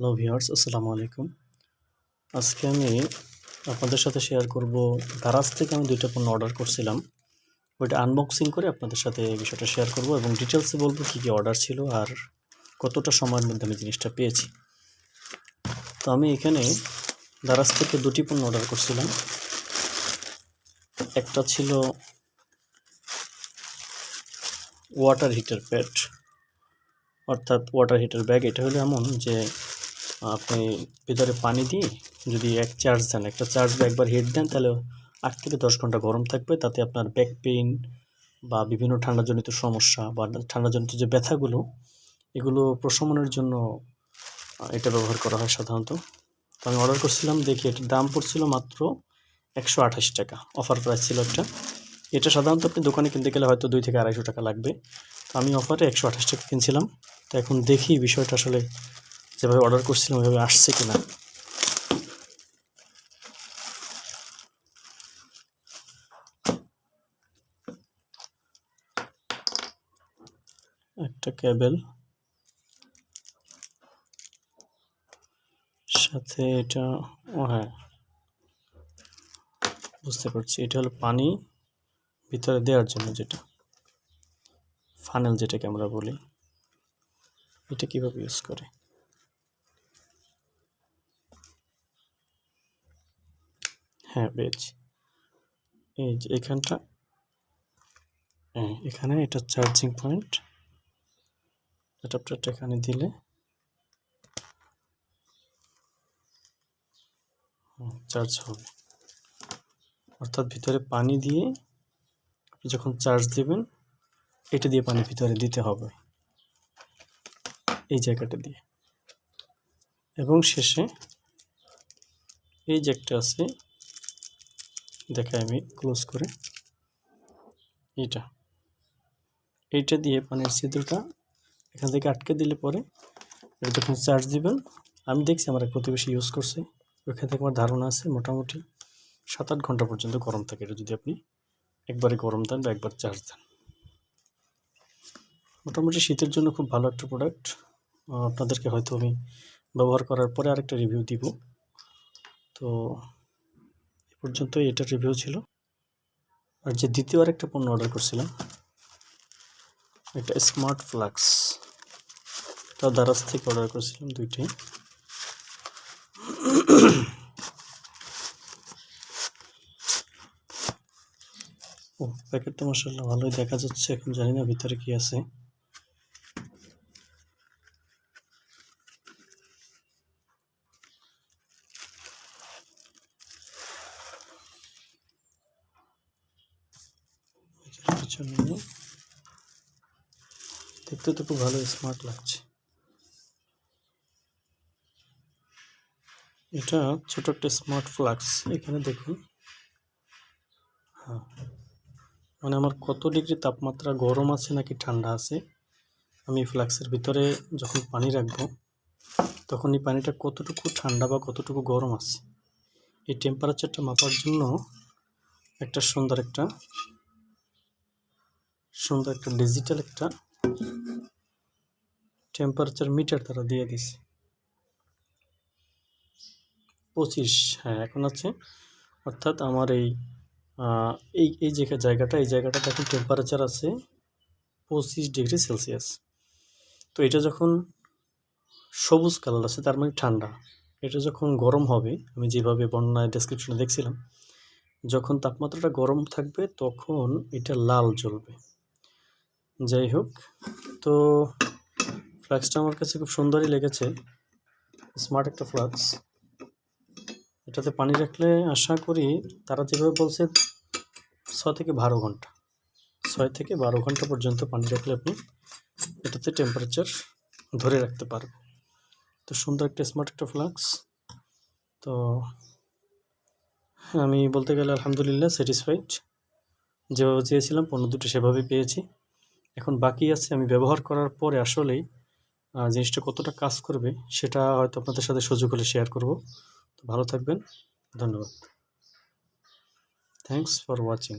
Hello viewers আসসালামু আলাইকুম। আজকে আমি আপনাদের সাথে শেয়ার করব দারাজ থেকে আমি দুইটা পণ্য অর্ডার করছিলাম। ওইটা আনবক্সিং করে আপনাদের সাথে এই বিষয়টা শেয়ার করব এবং ডিটেলসে বলব কী কী অর্ডার ছিল আর কতটা সময়ের মধ্যে আমি জিনিসটা পেয়েছি। তো আমি এখানে দারাজ থেকে দুটি পণ্য অর্ডার করছিলাম। একটা ছিল ওয়াটার হিটার প্যাড অর্থাৎ ওয়াটার হিটার ব্যাগ এটা হলো এমন যে আপনি ভিতরে পানি দিয়ে যদি এক চার্জ দেন, একটা চার্জ বা একবার হিট দেন, তাহলে আট থেকে দশ ঘণ্টা গরম থাকবে। তাতে আপনার ব্যাক পেইন বা বিভিন্ন ঠান্ডাজনিত সমস্যা বা ঠান্ডাজনিত যে ব্যথাগুলো, এগুলো প্রশমনের জন্য এটা ব্যবহার করা হয় সাধারণত। তো আমি অর্ডার করছিলাম, দেখি এটার দাম পড়ছিল মাত্র একশো আঠাশ টাকা। অফার প্রাইস ছিল একটা। এটা সাধারণত আপনি দোকানে কিনতে গেলে হয়তো দুই থেকে আড়াইশো টাকা লাগবে। তো আমি অফারে একশো আঠাশ টাকা কিনছিলাম। তো এখন দেখি বিষয়টা আসলে যেভাবে অর্ডার করছিলাম, ওইভাবে আসছে কিনা? একটা কেবল সাথে এটা, ও হ্যাঁ। বুঝতে পারছি, এটা হলো পানি ভিতরে দেওয়ার জন্য যেটা। ফানেল যেটাকে আমরা বলি। এটা কীভাবে ইউজ করে? হ্যাঁ পেয়েছি এই যে এখানটা। হ্যাঁ এখানে এটা চার্জিং পয়েন্ট অ্যাডাপ্টারটা এখানে দিলে। চার্জ হবে। অর্থাৎ ভিতরে পানি দিয়ে যখন চার্জ দেবেন, এটা দিয়ে পানি ভিতরে দিতে হবে। এই জায়গাটা দিয়ে। এবং শেষে এই যে একটা আছে দেখাই আমি ক্লোজ করে। এইটা। এইটা দিয়ে পানির ছিদ্রটা এখান থেকে আটকে দিলে পরে এটা যখন চার্জ দিবেন, আমি দেখছি আমার প্রতিবেশী ইউজ করছে। ওইখান থেকে আমার ধারণা আছে মোটামুটি সাত আট ঘণ্টা পর্যন্ত গরম থাকে। এটা যদি আপনি একবারে গরম দেন বা একবার চার্জ দেন। মোটামুটি শীতের জন্য খুব ভালো একটা প্রোডাক্ট আপনাদেরকে হয়তো আমি ব্যবহার করার পরে আরেকটা রিভিউ দিব। তো পর্যন্ত এটা রিভিউ ছিল। আর যে দ্বিতীয় আরেকটা পণ্য অর্ডার করছিলাম একটা স্মার্ট ফ্লাক্স তা দারাজ থেকে অর্ডার করেছিলাম দুইটাই। ও প্যাকেটটা মশাল্লা ভালোই দেখা যাচ্ছে, এখন জানি না ভিতরে কি আছে। পিছনে দেখতে তো খুব ভালো স্মার্ট লাগছে। এটা ছোট একটা স্মার্ট ফ্লাক্স এখানে দেখুন। হ্যাঁ। মানে আমার কত ডিগ্রি তাপমাত্রা গরম আছে নাকি ঠান্ডা আছে, আমি ফ্লাক্সের ভিতরে যখন পানি রাখব, তখন এই পানিটা কতটুকু ঠান্ডা বা কতটুকু গরম আছে, এই টেম্পারেচারটা মাপার জন্য একটা সুন্দর একটা সুন্দর একটা ডিজিটাল একটা টেম্পারেচার মিটার তারা দিয়ে দিছে পঁচিশ হ্যাঁ এখন আছে। অর্থাৎ আমার এই এই এই যে জায়গাটা, এই জায়গাটা এখন টেম্পারেচার আছে পঁচিশ ডিগ্রি সেলসিয়াস। তো এটা যখন সবুজ কালার আছে, তার মানে ঠান্ডা। এটা যখন গরম হবে, আমি যেভাবে বর্ণনায় ডেসক্রিপশনে দেখছিলাম, যখন তাপমাত্রাটা গরম থাকবে, তখন এটা লাল জ্বলবে। যাই হোক, তো ফ্লাক্সটা আমার কাছে খুব সুন্দরই লেগেছে। স্মার্ট একটা ফ্লাক্স এটাতে পানি রাখলে আশা করি তারা যেভাবে বলছে, ছয় থেকে বারো ঘণ্টা। ছয় থেকে বারো ঘণ্টা পর্যন্ত পানি রাখলে আপনি এটাতে টেম্পারেচার ধরে রাখতে পারবে তো সুন্দর একটা স্মার্ট একটা ফ্লাক্স তো আমি বলতে গেলে আলহামদুলিল্লাহ স্যাটিসফাইড যেভাবে চেয়েছিলাম পণ্য দুটো সেভাবেই পেয়েছি। এখন বাকি আছে আমি ব্যবহার করার পরে আসলেই জিনিসটা কতটা কাজ করবে সেটা হয়তো আপনাদের সাথে সুযোগ হলে শেয়ার করব। তো ভালো থাকবেন, ধন্যবাদ। Thanks for watching